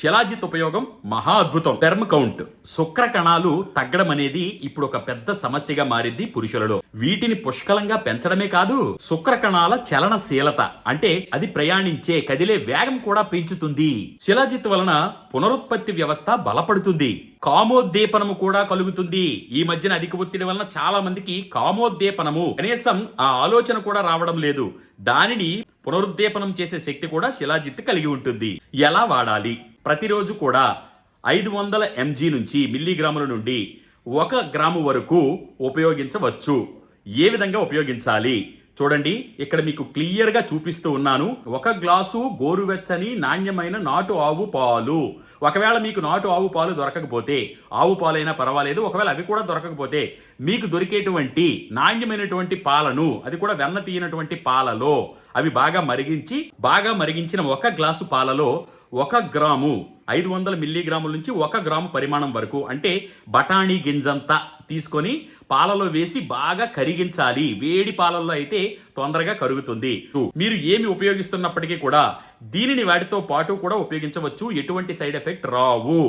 శిలాజిత్ ఉపయోగం మహా అద్భుతం. టర్మ్ కౌంట్ శుక్ర కణాలు తగ్గడం అనేది ఇప్పుడు ఒక పెద్ద సమస్యగా మారింది పురుషులలో. వీటిని పుష్కలంగా పెంచడమే కాదు శుక్ర కణాల చలనశీలత అంటే అది ప్రయాణించే కదిలే వేగం కూడా పెంచుతుంది. శిలాజిత్ వలన పునరుత్పత్తి వ్యవస్థ బలపడుతుంది. కామోద్దీపనము కూడా కలుగుతుంది. ఈ మధ్యన అధిక ఒత్తిడి వలన చాలా మందికి కామోద్దీపనము. కనీసం ఆ ఆలోచన కూడా రావడం లేదు. దానిని పునరుద్దీపనం చేసే శక్తి కూడా శిలాజిత్ కలిగి ఉంటుంది. ఎలా వాడాలి? ప్రతిరోజు కూడా ఐదు వందల ఎంజీ నుంచి మిల్లీగ్రాముల నుండి ఒక గ్రాము వరకు ఉపయోగించవచ్చు. ఏ విధంగా ఉపయోగించాలి? చూడండి ఇక్కడ మీకు క్లియర్గా చూపిస్తూ ఉన్నాను. ఒక గ్లాసు గోరువెచ్చని నాణ్యమైన నాటు ఆవు పాలు. ఒకవేళ మీకు నాటు ఆవు పాలు దొరకకపోతే ఆవు పాలైనా పర్వాలేదు ఒకవేళ అవి కూడా దొరకకపోతే మీకు దొరికేటువంటి నాణ్యమైనటువంటి పాలను అది కూడా వెన్న తీయనటువంటి పాలలో అవి బాగా మరిగించి బాగా మరిగించిన ఒక గ్లాసు పాలలో ఒక గ్రాము ఐదు వందల మిల్లీగ్రాముల నుంచి ఒక గ్రాము పరిమాణం వరకు అంటే బఠానీ గింజంతా తీసుకొని పాలలో వేసి బాగా కరిగించాలి. వేడి పాలల్లో అయితే తొందరగా కరుగుతుంది. మీరు ఏమి ఉపయోగిస్తున్నప్పటికీ కూడా దీనిని వాటితో పాటు కూడా ఉపయోగించవచ్చు. ఎటువంటి సైడ్ ఎఫెక్ట్ రావు.